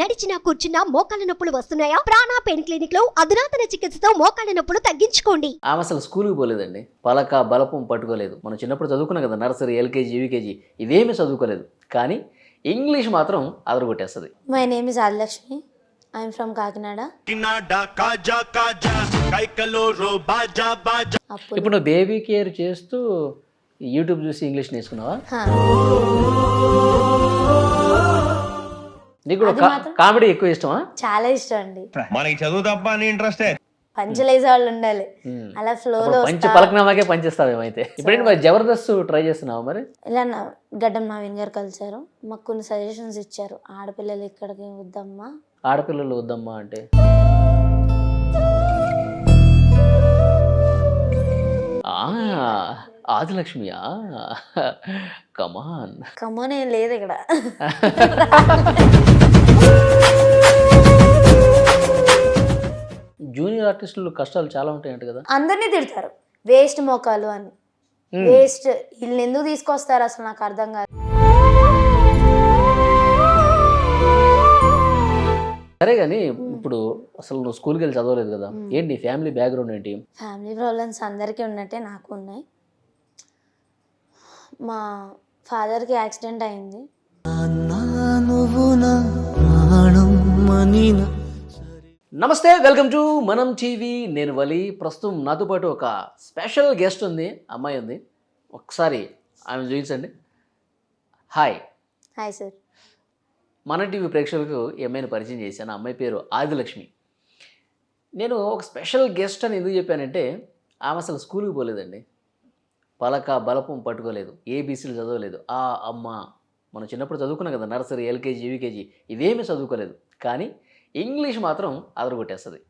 నడిచినా కూర్చున్నా మోకాళ్ళ నొప్పులు వస్తున్నాయా? ప్రాణా పెయిన్ క్లినిక్లో అధునాతన చికిత్సతో మోకాళ్ళ నొప్పులు తగ్గించుకోండి. ఆమె అసలు స్కూల్కి పోలేదండి. పలక బలపం పట్టుకోలేదు. మనం చిన్నప్పుడు చదువుకున్నాం కదా నర్సరీ ఎల్కేజీ యూకేజీ ఇవేమీ చదువుకోలేదు. కానీ ఇంగ్లీష్ మాత్రం అదరగొట్టేస్తుంది. My name is Adilakshmi. I'm from Kakinada. Kinada కాజా కాజా కైకలోరో బాజా బాజా. అప్పుడు ఇప్పుడు నువ్వు బేబీ కేర్ చేస్తూ యూట్యూబ్ చూసి ఇంగ్లీష్ నేర్చుకున్నావా? హా, నీకు కామెడీ ఎక్కువ ఇష్టమా? చాలా ఇష్టం అండి. మనకి చదువు తప్ప అని ఇంట్రెస్టే పంచలేసే వాళ్ళు ఉండాలి. అలా ఫ్లోలో పంచి పలకనామాకే పనిచేస్తావేమైతే ఇప్పుడు మరి జబర్దస్త్ ట్రై చేస్తున్నావా మరి? ఇలా నా గడ్డం నవీన్ గారు కలిశారు. మాకు కొన్ని సజెషన్స్ ఇచ్చారు. ఆడపిల్లలు ఇక్కడికి వద్దమ్మా. ఆడపిల్లలు వద్దమ్మా అంటే? ఆ, ఆదిలక్ష్మియా? కమాన్ కమ్మోన్ ఏం లేదు ఇక్కడ. జూనియర్ ఆర్టిస్టులు కష్టాలు చాలా ఉంటాయంట కదా. అందరినీ తిడతారు. వేస్ట్ మోకాలు అని. వేస్ట్ వీళ్ళని ఎందుకు తీసుకొస్తారు అసలు నాకు అర్థం కాదు. సరే కానీ ఇప్పుడు అసలు నువ్వు స్కూల్కి వెళ్ళి చదవలేదు కదా. ఏంటి నీ ఫ్యామిలీ బ్యాక్గ్రౌండ్ ఏంటి? ఫ్యామిలీ ప్రాబ్లమ్స్ అందరికీ ఉన్నట్టే నాకు ఉన్నాయి. మా ఫాదర్కి యాక్సిడెంట్ అయింది. నమస్తే వెల్కమ్ టు మనం టీవీ. నేను వలి. ప్రస్తుతం నాతో పాటు ఒక స్పెషల్ గెస్ట్ ఉంది అమ్మాయి ఉంది. ఒకసారి ఆమె చూపించండి. హాయ్ హాయ్ సార్ మన టీవీ ప్రేక్షకులకు ఈ అమ్మాయిని పరిచయం చేశాను. అమ్మాయి పేరు ఆదిలక్ష్మి. నేను ఒక స్పెషల్ గెస్ట్ అని ఎందుకు చెప్పానంటే ఆమె అసలు స్కూల్కి పోలేదండి. పలక బలపం పట్టుకోలేదు ఏబీసీలు చదవలేదు. ఆ అమ్మ మనం చిన్నప్పుడు చదువుకున్నాం కదా నర్సరీ ఎల్కేజీ యూకేజీ ఇవేమీ చదువుకోలేదు. కానీ ఇంగ్లీష్ మాత్రం అదరగొట్టేస్తుంది.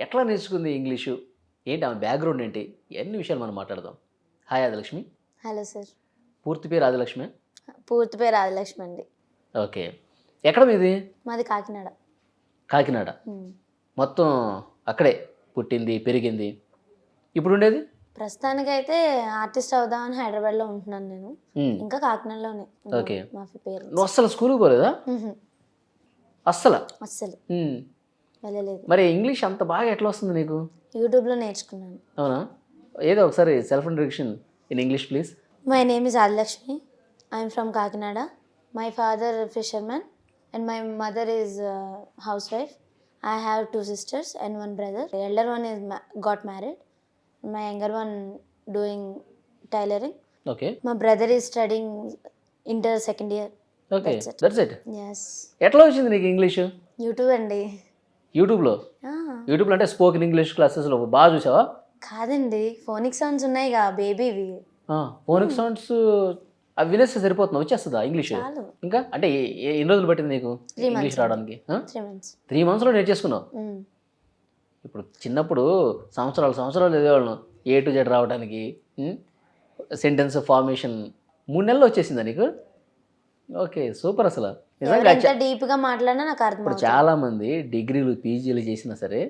ఎట్లా నేర్చుకుంది ఇంగ్లీషు? ఏంటి ఆమె బ్యాక్గ్రౌండ్ ఏంటి? ఎన్ని విషయాలు మనం మాట్లాడదాం. Hi Adilakshmi hello sir. పూర్తి పేరు ఆదిలక్ష్మి పూర్తి పేరు ఆదిలక్ష్మి అండి. ఓకే. ఎక్కడ మీది? మాది కాకినాడ. కాకినాడ. మొత్తం అక్కడే పుట్టింది పెరిగింది. ఇప్పుడు ఉండేది ప్రస్తుతానికైతే ఆర్టిస్ట్ అవుదామని హైదరాబాద్లో ఉంటున్నాను నేను. ఇంకా కాకినాడలోనే ఓకే. మా పేరు. నువ్వు అస్సలు స్కూల్కి పోలేదా? అస్సలు? అస్సలు. వెళ్ళలేదు. మరి ఇంగ్లీష్ అంత బాగా ఎట్లా వస్తుంది నీకు? యూట్యూబ్లో నేర్చుకున్నాను. అవునా? ఏదో ఒకసారి self introduction in English please. My name is Adilakshmi. I'm from Kakinada. My father fishermen and my mother is housewife I have two sisters and one brother. Elder one is got married my younger one doing tailoring okay my brother is studing inter second year okay. That's it yes ఎట్లా వచ్చింది నీకు English YouTube అండి. యూట్యూబ్లో యూట్యూబ్లో అంటే spoken English క్లాసెస్లో బాగా చూసావా? కాదండి. ఫోనిక్ సౌండ్స్ ఉన్నాయిగా బేబీవి ఫోనిక్ సౌండ్స్ అవి వినేస్తే సరిపోతుందా? వచ్చేస్తుందా ఇంగ్లీష్ ఇంకా? అంటే ఎన్ని రోజులు పట్టింది నీకు ఇంగ్లీష్ రావడానికి? త్రీ మంత్స్ త్రీ మంత్స్లో నేర్చేసుకున్నావు? ఇప్పుడు చిన్నప్పుడు సంవత్సరాలు సంవత్సరాలు చదివేవాళ్ళం ఏ టు జెడ్ రావడానికి సెంటెన్స్ ఫార్మేషన్ మూడు నెలలు వచ్చేసిందా నీకు? ఓకే సూపర్ అసలు. నిజంగా ఎంత డీప్గా మాట్లాడినా నాకు అర్థం ఇప్పుడు చాలామంది డిగ్రీలు పీజీలు చేసినా సరే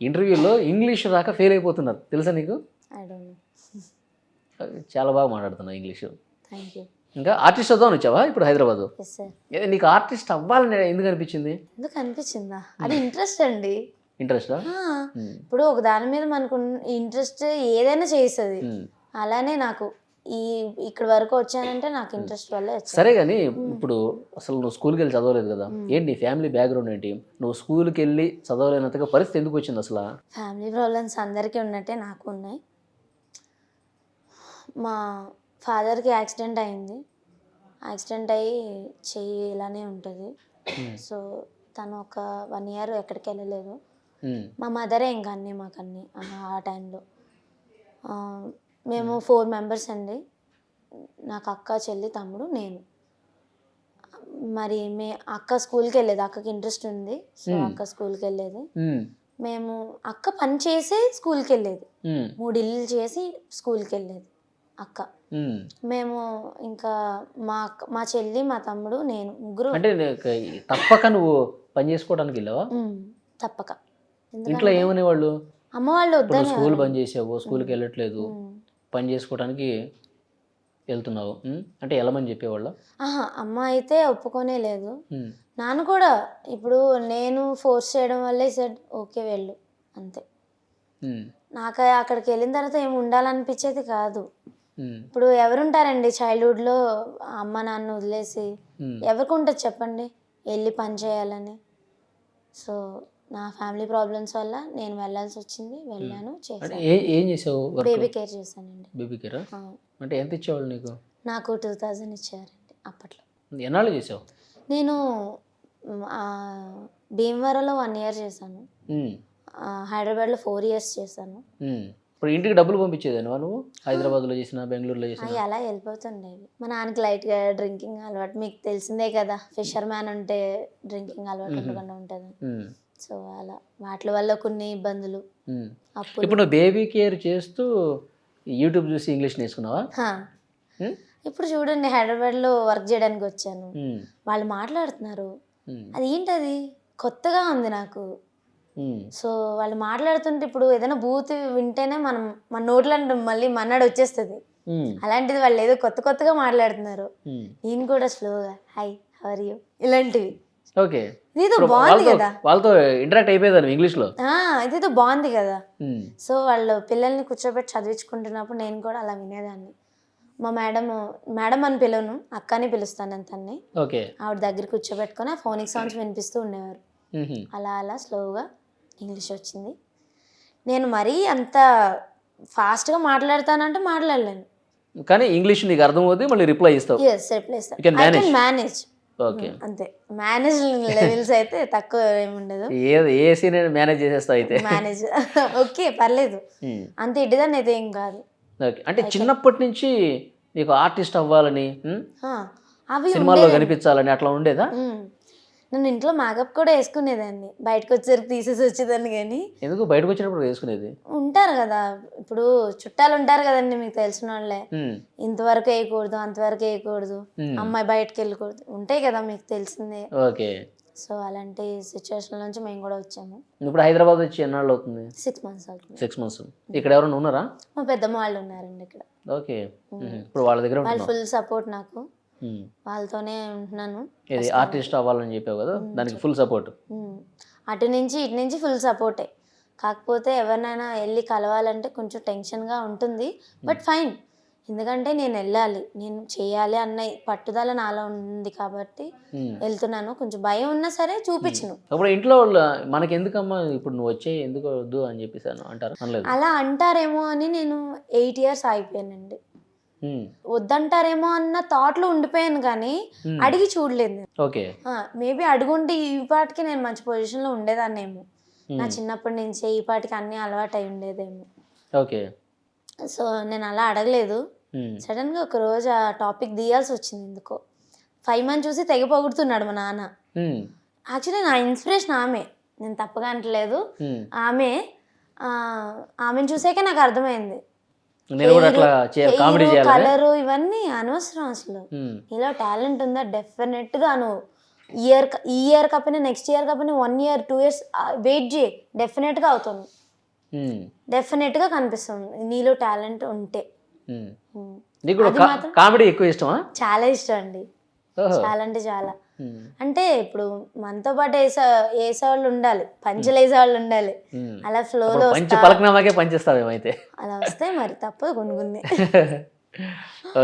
ఇంటర్వ్యూలో ఇంగ్లీష్ రాక ఫెయిల్ అయిపోతున్నారు. తెలుసా నీకు? చాలా బాగా మాట్లాడుతున్నావు ఇంగ్లీషు. ఇంకా ఆర్టిస్ట్ అవుదామని వచ్చావా ఇప్పుడు హైదరాబాదు? నీకు ఆర్టిస్ట్ అవ్వాలని ఎందుకు అనిపించింది? ఎందుకు అనిపించిందా? అది ఇంట్రెస్ట్ అండి. ఇంట్రెస్టా? ఇప్పుడు ఒక దాని మీద మనకు ఇంట్రెస్ట్ ఏదైనా చేస్తుంది అలానే నాకు ఈ ఇక్కడ వరకు వచ్చానంటే నాకు ఇంట్రెస్ట్ వల్ల సరే కానీ ఇప్పుడు అసలు నువ్వు స్కూల్కి వెళ్ళి చదవలేదు కదా? ఏంటి ఫ్యామిలీ బ్యాక్గ్రౌండ్ ఏంటి? నువ్వు స్కూల్కి వెళ్ళి చదవలేనంతగా పరిస్థితి ఎందుకు వచ్చింది అసలు? ఫ్యామిలీ ప్రాబ్లమ్స్ అందరికీ ఉన్నట్టే నాకు ఉన్నాయి. మా ఫాదర్కి యాక్సిడెంట్ అయింది. యాక్సిడెంట్ అయ్యి చెయ్యి ఇలానే ఉంటుంది. సో తను ఒక వన్ ఇయర్ ఎక్కడికి వెళ్ళలేదు. మా మదరే ఇంకా అన్నీ మాకు అన్నీ ఆ- టైంలో. మేము ఫోర్ మెంబర్స్ అండి. నాకు అక్క చెల్లి తమ్ముడు నేను. మరి మే అక్క స్కూల్కి వెళ్ళేది అక్కకి ఇంట్రెస్ట్ ఉంది. సో అక్క స్కూల్కి వెళ్ళేది. మేము అక్క పని చేసే స్కూల్కి వెళ్ళేది. మూడు ఇల్లు చేసి స్కూల్కి వెళ్ళేది అక్క. మేము ఇంకా మా అక్క మా చెల్లి మా తమ్ముడు నేను ముగ్గురు. అంటే తప్పక నువ్వు పని చేసుకోవడానికి వెళ్ళావా? తప్పక. ఇంట్లో ఏమనేవాళ్ళు? అమ్మ వాళ్ళు ఇప్పుడు స్కూల్ బంద్ చేసావు స్కూల్కి వెళ్ళట్లేదు. పని చేసుకోవడానికి వెళ్తున్నావు. అంటే వెళ్ళమని చెప్పేవాళ్ళ? ఆహా అమ్మ అయితే ఒప్పుకోనే లేదు. నాన్న కూడా ఇప్పుడు నేను ఫోర్స్ చేయడం వల్లే సెడ్ ఓకే వెళ్ళు. అంతే. నాకు అక్కడికి వెళ్ళిన తర్వాత ఏమి ఉండాలనిపించేది కాదు. ఇప్పుడు ఎవరుంటారండి చైల్డ్హుడ్లో అమ్మ నాన్న వదిలేసి. ఎవరికి ఉంటుంది చెప్పండి? వెళ్ళి పని చేయాలని. సో నా ఫ్యామిలీ ప్రాబ్లమ్స్ వల్ల నేను వెళ్ళాల్సి వచ్చింది వెళ్ళాను అంటే చేశాను. ఏ చేసావు బేబీ కేర్ చేశానండి. బేబీ కేరా అంటే ఎంత ఇచ్చేవాళ్ళు నీకు? నాకు టూ థౌజండ్ ఇచ్చారండి అప్పట్లో. ఎన్నాళ్ళు చేసావు? నేను భీమవరంలో వన్ ఇయర్ చేశాను. ఆ, హైదరాబాద్లో ఫోర్ ఇయర్స్ చేశాను. ఉమ్. ఇప్పుడు ఇంటికి డబ్బులు పంపించేదాన్ని నువ్వు? హైదరాబాద్లో చేసిన బెంగళూరులో చేసిన? అవి అలా వెళ్ళిపోతుండేవి మా నాన్నకి లైట్గా డ్రింకింగ్ అలవాటు. మీకు తెలిసిందే కదా ఫిషర్ మ్యాన్ ఉంటే డ్రింకింగ్ అలవాటు ఉండకుండా ఉంటుంది సో అలా వాటి వల్ల కొన్ని ఇబ్బందులు. ఇప్పుడు నువ్వు బేబీ కేర్ చేస్తూ యూట్యూబ్ చూసి ఇంగ్లీష్ నేర్చుకున్నావా? ఇప్పుడు చూడండి హైదరాబాద్లో వర్క్ చేయడానికి వచ్చాను. వాళ్ళు మాట్లాడుతున్నారు. అది ఏంటది కొత్తగా ఉంది నాకు. సో వాళ్ళు మాట్లాడుతుంటే ఇప్పుడు ఏదైనా బూత్ వింటేనే మనం మన నోట్లో మళ్ళీ మన్నాడు వచ్చేస్తుంది. అలాంటిది వాళ్ళు ఏదో కొత్త కొత్తగా మాట్లాడుతున్నారు. నేను కూడా స్లోగా హై హవర్ యూ? ఇలాంటివి. ఓకే. ఇదేదో బాగుంది కదా? వాళ్ళతో ఇంటరాక్ట్ అయిపోయేదాన్ని ఇంగ్లీష్లో. ఆ, ఇదేదో బాగుంది కదా? ఉమ్, సో వాళ్ళు పిల్లల్ని కూర్చోబెట్టి చదివించుకుంటున్నప్పుడు నేను కూడా అలా వినేదాన్ని. మా మేడం మేడం అని పిలవను అక్కని పిలుస్తాను నేను తన్ని. ఓకే. ఆవిడ దగ్గర కూర్చోబెట్టుకొని ఆ ఫోనిక్ సాంగ్స్ వినిపిస్తూ ఉండేవారు. అలా అలా స్లోగా ఇంగ్లీష్ వచ్చింది. నేను మరీ అంత ఫాస్ట్గా మాట్లాడతానంటే మాట్లాడలేను. కానీ ఇంగ్లీష్ నీకు అర్థమవుతుంది మళ్ళీ రిప్లై ఇస్తావు. Yes manage. Can manage okay. అంతే. మేనేజ్ లెవెల్స్ అయితే తక్కువ ఏమి ఉండదు. ఏ సీన్ మేనేజ్ చేసేస్తావు అయితే. మేనేజ్ ఓకే పర్లేదు. అంత ఇడ్డిదాన్ని అయితే ఏం కాదు. ఓకే. అంటే చిన్నప్పటి నుంచి నీకు ఆర్టిస్ట్ అవ్వాలని అవి సినిమాల్లో. కనిపించాలని అట్లా ఉండేదా. నేను ఇంట్లో మేకప్ కూడా వేసుకునేదాన్ని. బయటకు వచ్చేసరికి తీసేసి వచ్చేదాన్ని కానీ ఎందుకు? బయటకు వచ్చినప్పుడు వేసుకునేది? ఉంటారు కదా. ఇప్పుడు చుట్టాలు ఉంటారు కదండి మీకు తెలిసిన వాళ్ళే ఇంతవరకు వేయకూడదు అంతవరకు వేయకూడదు. అమ్మాయి బయటకు వెళ్ళకూడదు ఉంటాయి కదా మీకు తెలిసిందే. ఓకే. సో అలాంటి సిచ్యువేషన్ నుంచి మేము కూడా వచ్చాము. ఇప్పుడు హైదరాబాద్ వచ్చి ఎన్నాళ్ళు అవుతుంది? సిక్స్ మంత్స్ అవుతుంది. సిక్స్ మంత్స్ ఇక్కడ ఎవరైనా ఉన్నారా? మా పెద్దమ్మ వాళ్ళు ఉన్నారండి ఇక్కడ. ఓకే. ఇప్పుడు వాళ్ళ దగ్గర వాళ్ళు ఫుల్ సపోర్ట్ నాకు. వాళ్ళతోనే ఉంటున్నాను. ఇది ఆర్టిస్ట్ అవ్వాలని చెప్పావు కదా? దానికి ఫుల్ సపోర్ట్ ఉమ్. అటు నుంచి ఇటు నుంచి ఫుల్ సపోర్టే కాకపోతే ఎవరినైనా వెళ్ళి కలవాలంటే కొంచెం టెన్షన్గా ఉంటుంది. బట్ ఫైన్ ఎందుకంటే నేను వెళ్ళాలి. నేను చేయాలి అన్న పట్టుదల నాలో ఉంది కాబట్టి వెళ్తున్నాను. కొంచెం భయం ఉన్నా సరే చూపించను. అప్పుడు ఇంట్లో వాళ్ళు మనకి ఎందుకమ్మా ఇప్పుడు నువ్వు వచ్చే ఎందుకు వద్దు అని చెప్పేసాను అంటారు? అలా అంటారేమో అని నేను ఎయిట్ ఇయర్స్ అయిపోయానండి వద్దంటారేమో అన్న థాట్లో ఉండిపోయాను కానీ. అడిగి చూడలేదు ఓకే. మేబీ అడుగుంటే ఈ పాటికి నేను మంచి పొజిషన్లో ఉండేదాన్నేమో. నా. చిన్నప్పటి నుంచే ఈ పాటికి అన్నీ అలవాటు అయి ఉండేదేమో. ఓకే. సో నేను అలా అడగలేదు. ఉమ్, సడన్గా ఒక రోజు ఆ టాపిక్ తీయాల్సి వచ్చింది ఎందుకో. ఫైవ్ మంత్ చూసి తెగ పొగుడుతున్నాడు మా నాన్న. యాక్చువల్లీ నా ఇన్స్పిరేషన్ ఆమె. నేను తప్పగా అంటలేదు. ఆమె ఆమెను చూసాకే నాకు అర్థమైంది. నేను కూడా అట్లా కామెడీ చేయాలి కలరు ఇవన్నీ అనవసరం అసలు. నీలో టాలెంట్ ఉందా? డెఫినెట్గా నువ్వు ఇయర్ ఈ ఇయర్ కాకపోయినా నెక్స్ట్ ఇయర్ కాకపోయినా one year two years wait చేయి. డెఫినెట్గా అవుతుంది. ఉమ్, డెఫినెట్గా కనిపిస్తుంది. నీలో టాలెంట్ ఉంటే. నీకు కామెడీ ఎక్కువ ఇష్టమా? చాలా ఇష్టం అండి. చాలా అంటే చాలా. అంటే ఇప్పుడు మనతో పాటు వేసే వేసేవాళ్ళు ఉండాలి. పంచలు వేసేవాళ్ళు ఉండాలి. అలా ఫ్లోలో పంచి పలకనామాకే పంచిస్తావేమైతే అలా వస్తే మరి తప్పదు కొనుక్కుంది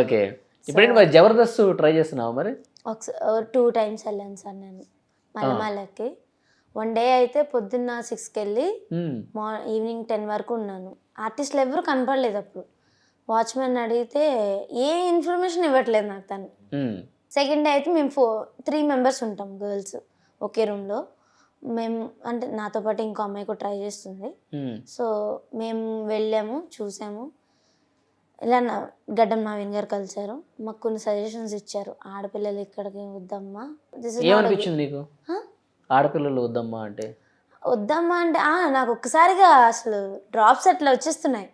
ఓకే. ఇప్పుడేంటి మరి జబర్దస్త్ ట్రై చేస్తున్నావా మరి? ఒకసారి టూ టైమ్స్ వెళ్ళాను సార్ నేను. మల్లమాలకి వన్ డే అయితే పొద్దున్న సిక్స్కి వెళ్ళి మా ఈవినింగ్ టెన్ వరకు ఉన్నాను. ఆర్టిస్టులు ఎవరు కనపడలేదు అప్పుడు. వాచ్మెన్ అడిగితే ఏ ఇన్ఫర్మేషన్ ఇవ్వట్లేదు నాకు తను. సెకండ్ డే అయితే మేము ఫో త్రీ మెంబర్స్ ఉంటాం గర్ల్స్ ఒకే రూమ్లో. మేము అంటే నాతో పాటు ఇంకో అమ్మాయి కూడా ట్రై చేస్తుంది. ఉమ్, సో మేము వెళ్ళాము చూసాము. ఇలా నా గడ్డం నవీన్ గారు కలిశారు మాకు కొన్ని సజెషన్స్ ఇచ్చారు. ఆడపిల్లలు ఇక్కడికి వద్దమ్మా. ఏమనిపించింది నీకు? ఆడపిల్లలు వద్దమ్మా అంటే? వద్దమ్మా అంటే నాకు ఒక్కసారిగా అసలు డ్రాప్స్ అట్లా వచ్చేస్తున్నాయి.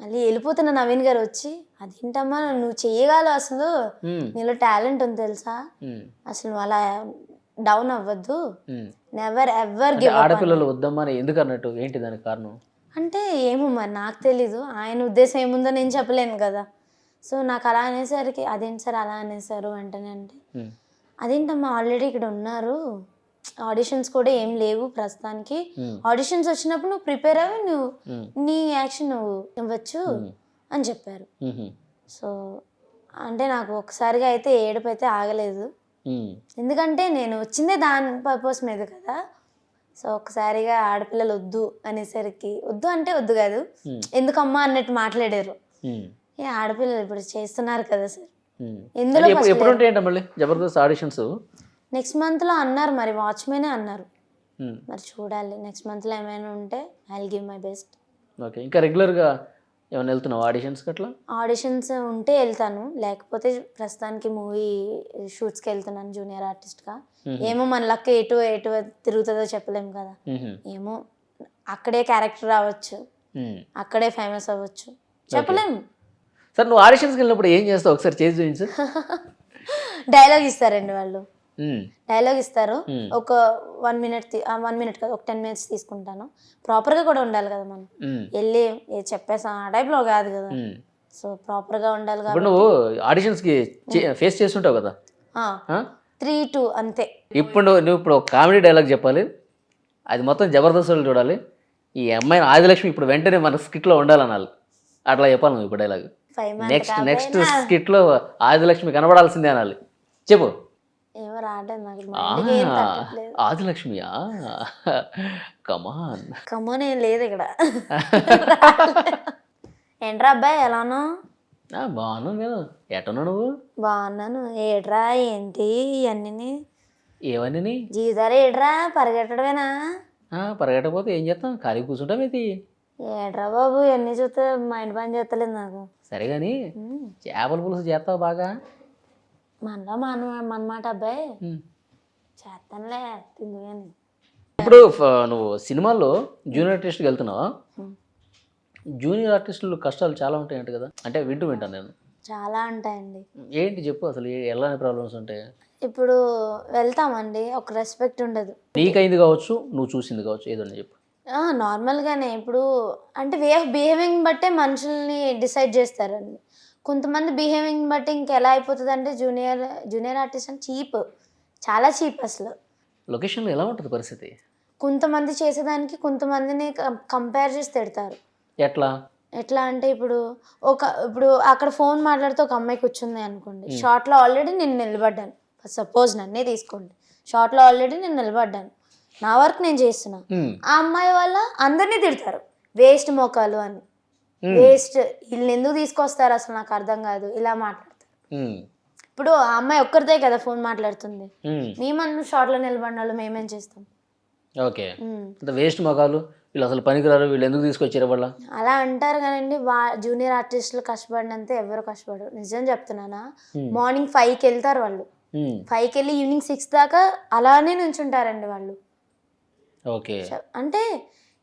మళ్ళీ వెళ్ళిపోతున్న నవీన్ గారు వచ్చి అదేంటమ్మా నువ్వు చెయ్యగలవు అసలు? నీలో టాలెంట్ ఉంది తెలుసా? అసలు అలా డౌన్ అవ్వద్దు. నెవర్ ఎవర్ గివ్ ఆడపిల్లలు వద్దమ్మా ఎందుకు అన్నట్టు? ఏంటి దానికి కారణం? అంటే ఏమో మరి నాకు తెలీదు. ఆయన ఉద్దేశం ఏముందో నేను చెప్పలేను కదా. సో నాకు అలా అనేసరికి అదేంటి సార్ అలా అనేసారు? వెంటనే అంటే అదేంటమ్మా ఆల్రెడీ ఇక్కడ ఉన్నారు. ఆడిషన్స్ కూడా ఏం లేవు ప్రస్తుతానికి. ఆడిషన్స్ వచ్చినప్పుడు నువ్వు ప్రిపేర్ అవ్వి నువ్వు నీ యాక్షన్ నువ్వు ఇవ్వచ్చు అని చెప్పారు. సో అంటే నాకు ఒకసారిగా అయితే ఏడుపు అయితే ఆగలేదు. ఎందుకంటే నేను వచ్చిందే దాని పర్పస్ మీద కదా. సో ఒకసారిగా ఆడపిల్లలు వద్దు అనేసరికి వద్దు అంటే వద్దు కాదు. ఎందుకమ్మా అన్నట్టు మాట్లాడారు. ఏ ఆడపిల్లలు ఇప్పుడు చేస్తున్నారు కదా సార్. ఎందులో ఎప్పుడు ఎప్పుడు ఉంటాయంట మళ్ళీ? జబర్దస్త్ ఆడిషన్స్? నెక్స్ట్ మంత్లో అన్నారు మరి వాచ్మెనే అన్నారు. మరి చూడాలి నెక్స్ట్ మంత్లో ఏమైనా ఉంటే I give my best okay ఇంకా రెగ్యులర్గా ఏమైనా వెళ్తున్నావు ఆడిషన్స్కి అట్లా ఆడిషన్స్ ఉంటే వెళ్తాను లేకపోతే ప్రస్తుతానికి మూవీ షూట్స్కి వెళ్తున్నాను జూనియర్ ఆర్టిస్ట్గా ఏమో మన లక్ ఎటు ఎటు తిరుగుతుందో చెప్పలేము కదా. ఉహు, ఏమో అక్కడే క్యారెక్టర్ రావచ్చు. అక్కడే ఫేమస్ అవ్వచ్చు. చెప్పలేము సార్ నువ్వు ఆడిషన్స్కి వెళ్ళినప్పుడు ఏం చేస్తావు? ఒకసారి చేసి చూపించు. డైలాగ్ ఇస్తారండి వాళ్ళు. డైలాగ్ ఇస్తారు. ఒక వన్ మినిట్ వన్ మినిట్ కాదు ఒక టెన్ మినిట్స్ తీసుకుంటాను. ప్రాపర్గా కూడా ఉండాలి కదా మనం. వెళ్ళి చెప్పేసాం ఆ టైప్లో కాదు కదా. సో ప్రాపర్గా ఉండాలి కాబట్టి. నువ్వు ఆడిషన్స్కి ఫేస్ చేస్తుంటావు కదా? త్రీ టూ అంతే. ఇప్పుడు నువ్వు ఇప్పుడు ఒక కామెడీ డైలాగ్ చెప్పాలి. అది మొత్తం జబర్దస్త్ చూడాలి. ఈ అమ్మాయిని ఆదిలక్ష్మి ఇప్పుడు వెంటనే మన స్కిట్లో ఉండాలనాలి. అట్లా చెప్పాలి నువ్వు ఇప్పుడు డైలాగ్ నెక్స్ట్ నెక్స్ట్ స్కిట్లో ఆదిలక్ష్మి కనబడాల్సిందే అనాలి. చెప్పు. రావట్లేదు నాకు ఆదిలక్ష్మియా కమాన్ కమ్మోన్ ఏం లేదు ఇక్కడ ఏంట్రా అబ్బాయి ఎలానో బాగున్నాను నేను ఎటన్నా నువ్వు బాగున్నాను ఏట్రా ఏంటి ఇవన్నీ ఏవన్నీ జీవితాలు ఏట్రా పరిగెట్టడమేనా పరిగెట్టకపోతే ఏం చేస్తాం ఖాళీ కూర్చుంటాం ఇది ఏట్రా బాబు ఇవన్నీ చూస్తే మైండ్ పని చేస్తలేదు నాకు సరే కానీ. చేపల పులుసు చేస్తావు బాగా మనలో మన మనమాట అబ్బాయి. చేస్తానులే తిందు కానీ ఇప్పుడు నువ్వు సినిమాల్లో జూనియర్ ఆర్టిస్ట్కి వెళ్తున్నావా. జూనియర్ ఆర్టిస్టులు కష్టాలు చాలా ఉంటాయంట కదా? అంటే వింటూ వింటాను నేను. చాలా ఉంటాయండి. ఏంటి చెప్పు అసలు ఏ- ఎలాంటి ప్రాబ్లమ్స్ ఉంటాయి? ఇప్పుడు వెళ్తామండి ఒక రెస్పెక్ట్ ఉండదు. నీకైంది కావచ్చు నువ్వు చూసింది కావచ్చు ఏదన్నా చెప్పు. ఆ, నార్మల్గానే ఇప్పుడు అంటే వే ఆఫ్ బిహేవింగ్ బట్టే మనుషుల్ని డిసైడ్ చేస్తారండి. కొంతమంది బిహేవింగ్ బట్టి ఇంకెలా అయిపోతుంది అంటే జూనియర్ జూనియర్ ఆర్టిస్ట్ అని చీప్. చాలా చీప్ అసలు. లొకేషన్లో ఎలా ఉంటుంది పరిస్థితి? కొంతమంది చేసేదానికి కొంతమందిని కంపేర్ చేసి తిడతారు. ఎట్లా? ఎట్లా అంటే ఇప్పుడు ఒక ఇప్పుడు అక్కడ ఫోన్ మాట్లాడితే ఒక అమ్మాయి కూర్చుంది అనుకోండి. షార్ట్లో ఆల్రెడీ నేను నిలబడ్డాను. సపోజ్ నన్నే తీసుకోండి. షార్ట్లో ఆల్రెడీ నేను నిలబడ్డాను. నా వర్క్ నేను చేస్తున్నా. ఆ అమ్మాయి వల్ల అందరినీ తిడతారు. వేస్ట్ మోకాలు అని. వేస్ట్ వీళ్ళని ఎందుకు తీసుకొస్తారు అసలు నాకు అర్థం కాదు. ఇలా మాట్లాడతారు. ఉమ్, ఇప్పుడు ఆ అమ్మాయి ఒక్కరిదే కదా ఫోన్ మాట్లాడుతుంది. ఉమ్, మేమన్ను షార్ట్లో నిలబడిన వాళ్ళు మేమేం చేస్తాం? ఓకే. వేస్ట్ మగాలు వీళ్ళు అసలు పనికిరారు వీళ్ళు ఎందుకు తీసుకొచ్చారు వాళ్ళ అలా అంటారు కానండి వా జూనియర్ ఆర్టిస్టులు కష్టపడినంత ఎవరు కష్టపడరు. నిజం చెప్తున్నానా? మార్నింగ్ ఫైవ్కి వెళ్తారు వాళ్ళు. ఫైవ్కి వెళ్ళి ఈవినింగ్ సిక్స్ దాకా అలానే నుంచుంటారండి వాళ్ళు. ఓకే. అంటే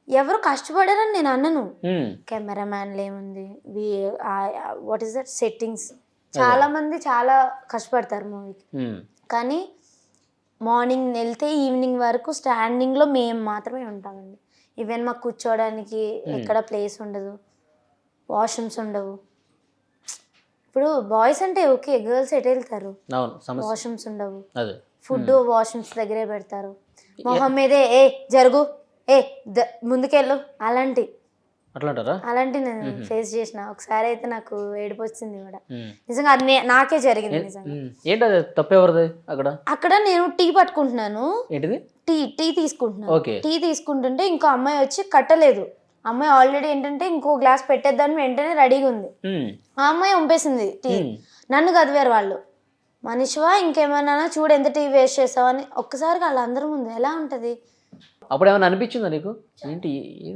ఎవరు కష్టపడారని నేను అన్నను. ఉమ్, కెమెరామ్యాన్లు ఏముంది? వాట్ ఈస్ దట్ సెట్టింగ్స్ చాలా మంది చాలా కష్టపడతారు మూవీకి కానీ మార్నింగ్ వెళ్తే ఈవినింగ్ వరకు స్టాండింగ్లో మేము మాత్రమే ఉంటామండి. ఈవెన్ మాకు కూర్చోవడానికి ఎక్కడ ప్లేస్ ఉండదు. వాష్రూమ్స్ ఉండవు. ఇప్పుడు బాయ్స్ అంటే ఓకే గర్ల్స్ ఎటు వెళ్తారు? వాష్రూమ్స్ ఉండవు. ఫుడ్ వాష్రూమ్స్ దగ్గరే పెడతారు. మొహం మీదే ఏ జరుగు. ఏ ద- ముందుకెళ్ళు. అలాంటి. అట్లా అంటారా అలాంటి నేను ఫేస్ చేసిన. ఒకసారి అయితే నాకు ఏడుపు వచ్చింది కూడా. ఉమ్, నిజంగా అది నే- నాకే జరిగింది నిజంగా. ఉమ్, ఏంటి అది తప్పెవరిది అక్కడ? అక్కడ నేను టీ పట్టుకుంటున్నాను. ఏంటిది? టీ టీ తీసుకుంటున్నాను. ఓకే. టీ తీసుకుంటుంటే ఇంకో అమ్మాయి వచ్చి కట్టలేదు. అమ్మాయి ఆల్రెడీ ఏంటంటే ఇంకో గ్లాస్ పెట్టేద్దాన్ని వెంటనే రెడీగా ఉంది. ఉమ్, ఆ అమ్మాయి వంపేసింది టీ. ఉమ్, నన్ను కదివారు వాళ్ళు. మనిషివా ఇంకేమైనా చూడు ఎంత టీ వేస్ట్ చేసావని. ఒక్కసారిగా వాళ్ళందరి ముందు ఎలా ఉంటుంది? అప్పుడు ఏమైనా అనిపించిందా నీకు? ఏంటి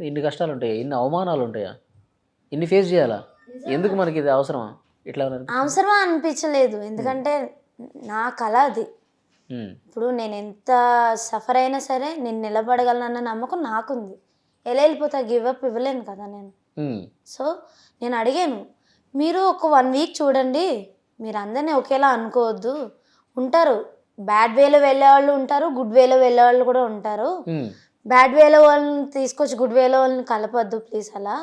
ఇన్ని కష్టాలు ఉంటాయా ఇన్ని అవమానాలు ఉంటాయా ఇన్ని ఫేస్ చేయాలా? ఎందుకు మనకి ఇది అవసరమా? ఇట్లా అవసరమా అనిపించలేదు. ఎందుకంటే నా కళ అది. ఇప్పుడు నేను ఎంత సఫర్ అయినా సరే నేను నిలబడగలనన్న నమ్మకం నాకుంది. ఎలా వెళ్ళిపోతా? గివ్ అప్ ఇవ్వలేను కదా నేను. సో నేను అడిగాను మీరు ఒక వన్ వీక్ చూడండి. మీరు అందరినీ ఒకేలా అనుకోవద్దు. ఉంటారు. బ్యాడ్ వేలో వెళ్ళే వాళ్ళు ఉంటారు గుడ్ వేలో వెళ్ళే వాళ్ళు కూడా ఉంటారు. బ్యాడ్ వేలో వాళ్ళని తీసుకొచ్చి గుడ్ వేలో వాళ్ళని కలపొద్దు ప్లీజ్ అలా.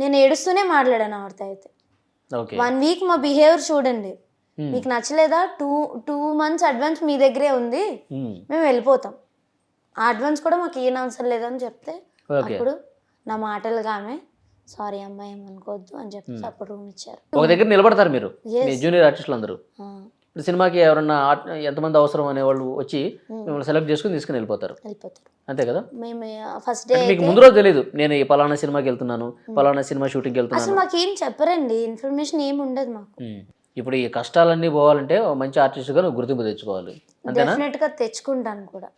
నేను ఏడుస్తూనే మాట్లాడాను ఆవిడతో అయితే. వన్ వీక్ మా బిహేవియర్ చూడండి. మీకు నచ్చలేదా? టూ టూ మంత్స్ అడ్వాన్స్ మీ దగ్గరే ఉంది. మేము వెళ్ళిపోతాం. ఆ అడ్వాన్స్ కూడా మాకు ఏం అవసరం లేదని చెప్తే అప్పుడు నా మాటలుగా ఆమె సారీ అమ్మాయి ఏమనుకోవద్దు అని చెప్పేసి అప్పుడు రూమ్ ఇచ్చారు. ఒక దగ్గర నిలబడతారు మీరు. జూనియర్ ఆర్టిస్టులు అందరూ ఇప్పుడు సినిమాకి ఎవరన్నా ఎంతమంది అవసరం అనే వాళ్ళు వచ్చి మిమ్మల్ని సెలెక్ట్ చేసుకుని తీసుకుని వెళ్ళిపోతారు. అంతే కదా? మేము ఫస్ట్ డే మీకు ముందు రోజు తెలియదు నేను ఈ పలానా సినిమాకి వెళ్తున్నాను పలానా సినిమా అసలు వెళ్తున్నాను. మాకేం చెప్పరండి ఇన్ఫర్మేషన్ ఏమి ఉండదు మాకు. ఇప్పుడు ఈ కష్టాలన్నీ పోవాలంటే మంచి ఆర్టిస్ట్గా నువ్వు గుర్తింపు తెచ్చుకోవాలి. అంతేనా? డెఫినెట్గా తెచ్చుకుంటాను కూడా.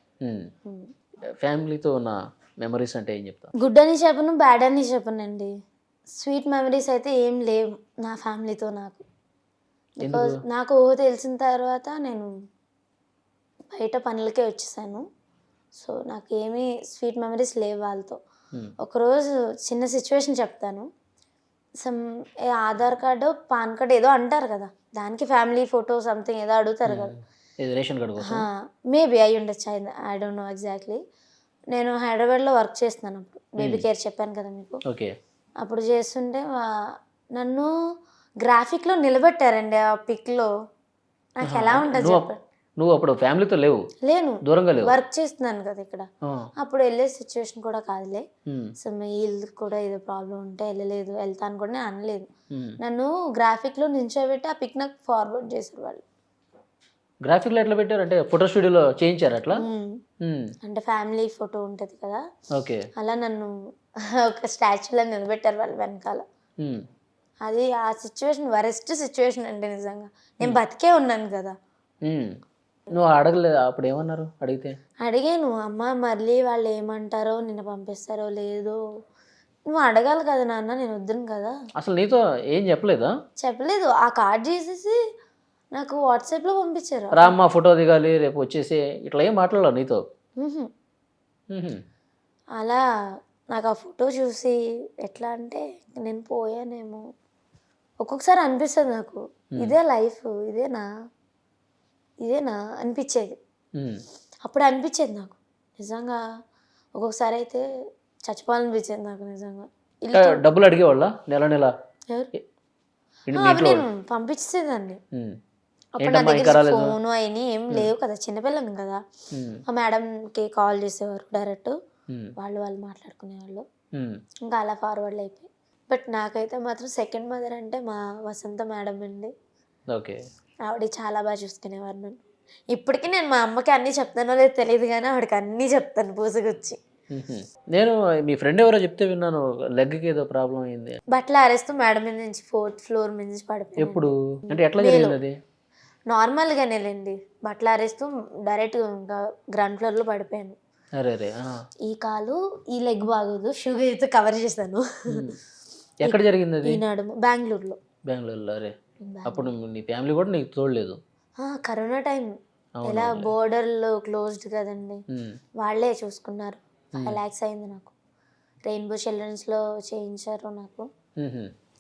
ఫ్యామిలీతో ఉన్న మెమరీస్ అంటే ఏం చెప్తావు? గుడ్ అని చెప్పను బ్యాడ్ అని చెప్పనండి. స్వీట్ మెమరీస్ అయితే ఏం లేవు నా ఫ్యామిలీతో నాకు. బికాజ్ నాకు ఊహ తెలిసిన తర్వాత నేను బయట పనులకే వచ్చేసాను. సో నాకు ఏమీ స్వీట్ మెమరీస్ లేవు వాళ్ళతో. ఉమ్. ఒకరోజు చిన్న సిచ్యువేషన్ చెప్తాను. సమ్ ఏ ఆధార్ కార్డు పాన్ కార్డు ఏదో అంటారు కదా. దానికి ఫ్యామిలీ ఫోటో సంథింగ్ ఏదో అడుగుతారు కదా. ఇది రేషన్ కార్డు కోసం? మేబీ అయి ఉండొచ్చు. I don't know exactly. నేను హైదరాబాద్లో వర్క్ చేస్తున్నాను అప్పుడు. బేబీ కేర్ చెప్పాను కదా మీకు. అప్పుడు చేస్తుంటే నన్ను గ్రాఫిక్లో నిలబెట్టారండి ఆ పిక్లో. నాకు ఎలా ఉంటుంది నువ్వు చెప్పండి. నువ్వు అప్పుడు ఫ్యామిలీతో లేవు? లేను. దూరంగా లేవు? వర్క్ చేస్తున్నాను కదా ఇక్కడ. అప్పుడు వెళ్ళే సిచ్యువేషన్ కూడా కాదులే. సో మీ కూడా ఏదో ప్రాబ్లం ఉంటే వెళ్ళలేదు వెళ్తాను కూడా నేను అనలేదు. నన్ను గ్రాఫిక్లో నించోబెట్టి ఆ పిక్ నాకు ఫార్వర్డ్ చేశారు వాళ్ళు. గ్రాఫిక్లో ఎట్లా పెట్టారు? అంటే ఫోటో స్టూడియోలో చేయించారు అట్లా. అంటే ఫ్యామిలీ ఫోటో ఉంటుంది కదా. ఓకే. అలా నన్ను ఒక స్టాచ్యూలో నిలబెట్టారు వాళ్ళు వెనకాల. అది ఆ సిచ్యువేషన్ వరెస్ట్ సిచ్యువేషన్ అండి నిజంగా. నేను బతికే ఉన్నాను కదా. ఉమ్. నువ్వు అడగలేదు? అప్పుడు ఏమన్నారు? అడిగితే? అడిగాను. అమ్మ మళ్ళీ వాళ్ళు ఏమంటారో నిన్ను పంపిస్తారో లేదో. నువ్వు అడగాలి కదా నాన్న నేను వద్దును కదా. అసలు నీతో ఏం చెప్పలేదా? చెప్పలేదు. ఆ కార్డ్ చేసేసి నాకు వాట్సాప్లో పంపించారు. రామ్మ ఫోటో దిగాలి రేపు వచ్చేసి. ఇట్లా ఏం మాట్లాడాలి నీతో. అలా నాకు ఆ ఫోటో చూసి ఎట్లా అంటే నేను పోయానేమో. ఒక్కొక్కసారి అనిపిస్తుంది నాకు. ఇదే లైఫ్ ఇదేనా ఇదేనా అనిపించేది. అప్పుడు అనిపించేది నాకు. నిజంగా ఒక్కొక్కసారి అయితే చచ్చిపోవాలనిపించేది నాకు నిజంగా. డబ్బులు అడిగేవాళ్ళ? నెల నెల? ఆ, నేను పంపించేదాన్ని. అప్పుడు నా దగ్గర ఫోను అయినా ఏం లేవు కదా చిన్నపిల్లని కదా. మా మేడంకి కాల్ చేసేవారు డైరెక్ట్. వాళ్ళు వాళ్ళు మాట్లాడుకునేవాళ్ళు. ఇంకా అలా ఫార్వర్డ్ అయిపోయి. బట్ నాకైతే మాత్రం సెకండ్ మదర్ అంటే మా వసంత మేడం అండి. ఓకే. ఆవిడ చాలా బాగా చూసుకునేవారు నన్ను. ఇప్పటికీ నేను మా అమ్మకి అన్నీ చెప్తానో లేదో తెలియదు కానీ ఆవిడకి అన్నీ చెప్తాను పూసకొచ్చి ఉహుం. నేను మీ ఫ్రెండ్ ఎవరో చెప్తే విన్నాను లెగ్కి ఏదో ప్రాబ్లం అయింది. బట్టలు ఆరేస్తూ మేడం మీద నుంచి ఫోర్త్ ఫ్లోర్ మీద నుంచి పడిపోయాను ఎప్పుడు? అంటే ఎట్లా జరిగింది అది? నార్మల్గానే లేండి. బట్టలు ఆరేస్తూ డైరెక్ట్ ఇంకా గ్రౌండ్ ఫ్లోర్లో పడిపోయాను. అరే. ఈ కాలు ఈ లెగ్ బాగోదు షుగర్ అయితే కవర్ చేశాను. ఎక్కడ జరిగింది అది ఈ నడుము బెంగళూరులో. బెంగళూరులో అరే. అప్పుడు నీ ఫ్యామిలీ కూడా నీకు తోడలేదు ఆ, కరోనా టైం ఎలా బోర్డర్లో క్లోజ్డ్ కదండి. వాళ్ళే చూసుకున్నారు. ఫైవ్ ల్యాక్స్ అయింది నాకు. రెయిన్బో చిల్డ్రన్స్లో చేయించారు నాకు.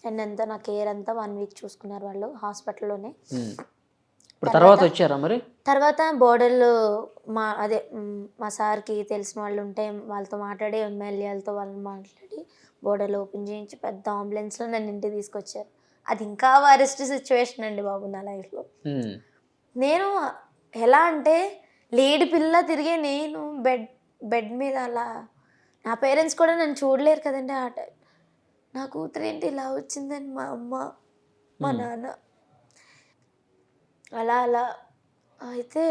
అండ్ అంతా నా కేర్ అంతా వన్ వీక్ చూసుకున్నారు వాళ్ళు హాస్పిటల్లోనే. ఇప్పుడు తర్వాత వచ్చారా మరి? తర్వాత బోర్డర్లో మా అదే మ్, సార్కి తెలిసిన వాళ్ళు ఉంటే వాళ్ళతో మాట్లాడి ఎమ్మెల్యేలతో వాళ్ళని మాట్లాడి బోర్డర్లో ఓపెన్ చేయించి పెద్ద అంబులెన్స్లో నన్ను ఇంటికి తీసుకొచ్చారు. అది ఇంకా వరెస్ట్ సిచ్యువేషన్ అండి బాబు నా లైఫ్లో. నేను ఎలా అంటే లేడి పిల్ల తిరిగే నేను బెడ్ బెడ్ మీద అలా నా పేరెంట్స్ కూడా నన్ను చూడలేరు కదండి ఆ టైం నా కూతురు ఏంటి ఇలా వచ్చిందని మా అమ్మ మా. నాన్న అలా అలా. అయితే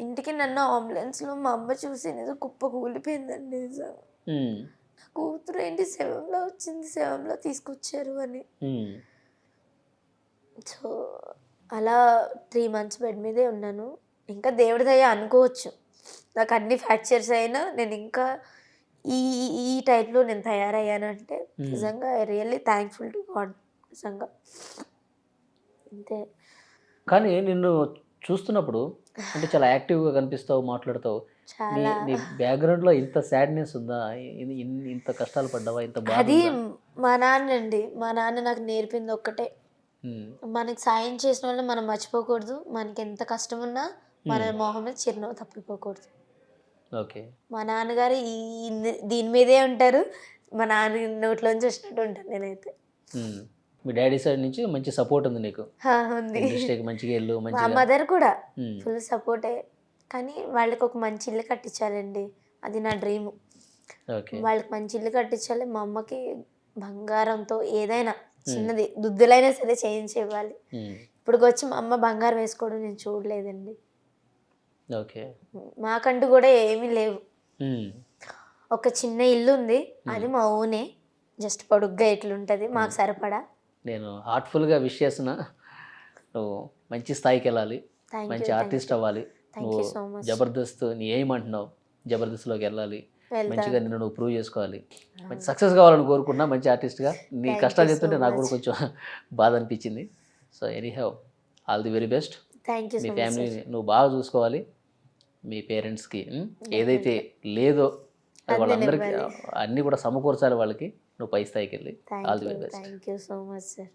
ఇంటికి నన్ను అంబులెన్స్లో మా అమ్మ చూసి ఏదో కుప్ప కూలిపోయిందండి నిజంగా. నా కూతురు ఏంటి శవంలో వచ్చింది శవంలో తీసుకొచ్చారు అని. సో అలా త్రీ మంత్స్ బెడ్ మీదే ఉన్నాను. ఇంకా దేవుడి దయ అనుకోవచ్చు. నాకు అన్ని ఫ్రాక్చర్స్ అయినా నేను ఇంకా ఈ ఈ టైప్లో నేను తయారయ్యానంటే నిజంగా I really thankful to God. నిజంగా. అంతే. కానీ నిన్ను చూస్తున్నప్పుడు అంటే చాలా యాక్టివ్గా కనిపిస్తావు మాట్లాడతావు. నీ బ్యాక్గ్రౌండ్లో ఇంత సాడ్నెస్ ఉందా? ఇంత కష్టాలు పడ్డావా? ఇంత అది? మా నాన్న అండి మా నాన్న నాకు నేర్పింది ఒక్కటే. మనకి సాయం చేసిన వాళ్ళు మనం మర్చిపోకూడదు. మనకి ఎంత కష్టం ఉన్నా మన మొహం మీద చిరునవ్వు తప్పిపోకూడదు. ఓకే. మా నాన్నగారు ఈ దీని మీదే ఉంటారు. మా నాన్న నోట్లోంచి వచ్చినట్టు ఉంటాను నేనైతే. మీ డాడీ సైడ్ నుంచి మంచి సపోర్ట్ ఉంది నీకు. హా, ఉంది. ఇండస్ట్రీకి మంచిగా వెళ్ళు మంచిగా. మదర్ కూడా ఫుల్ సపోర్టే. కానీ వాళ్ళకి ఒక మంచి ఇల్లు కట్టించాలండి. అది నా డ్రీమ్. వాళ్ళకి మంచి ఇల్లు కట్టించాలి. మా అమ్మకి బంగారంతో ఏదైనా చిన్నది దుద్దులైనా సరే చేయించి ఇవ్వాలి ఇప్పుడు వచ్చి మా అమ్మ బంగారం వేసుకోవడం నేను చూడలేదండి. ఓకే. మాకంటూ కూడా ఏమీ లేవు. ఒక చిన్న ఇల్లు ఉంది అది మా ఓనే జస్ట్ పొడుగ్గా ఇట్లుంటది. మాకు సరిపడా. నేను హార్ట్ఫుల్గా విష్ చేస్తున్నా. నువ్వు మంచి స్థాయికి వెళ్ళాలి. మంచి ఆర్టిస్ట్ అవ్వాలి. నువ్వు. జబర్దస్త్ నీ ఏమంటున్నావు జబర్దస్త్లోకి వెళ్ళాలి. మంచిగా నిన్ను నువ్వు ప్రూవ్ చేసుకోవాలి. మంచి సక్సెస్ కావాలని కోరుకున్నా మంచి ఆర్టిస్ట్గా నీ కష్టాలు చెప్తుంటే నాకు కూడా. కొంచెం బాధ అనిపించింది. So any have all the very best thank you మీ ఫ్యామిలీని నువ్వు బాగా చూసుకోవాలి. మీ పేరెంట్స్కి ఏదైతే లేదో వాళ్ళందరికీ. అన్నీ కూడా సమకూర్చాలి వాళ్ళకి. నువ్వు పై స్థాయికి వెళ్ళి all the very best. Thank you so much sir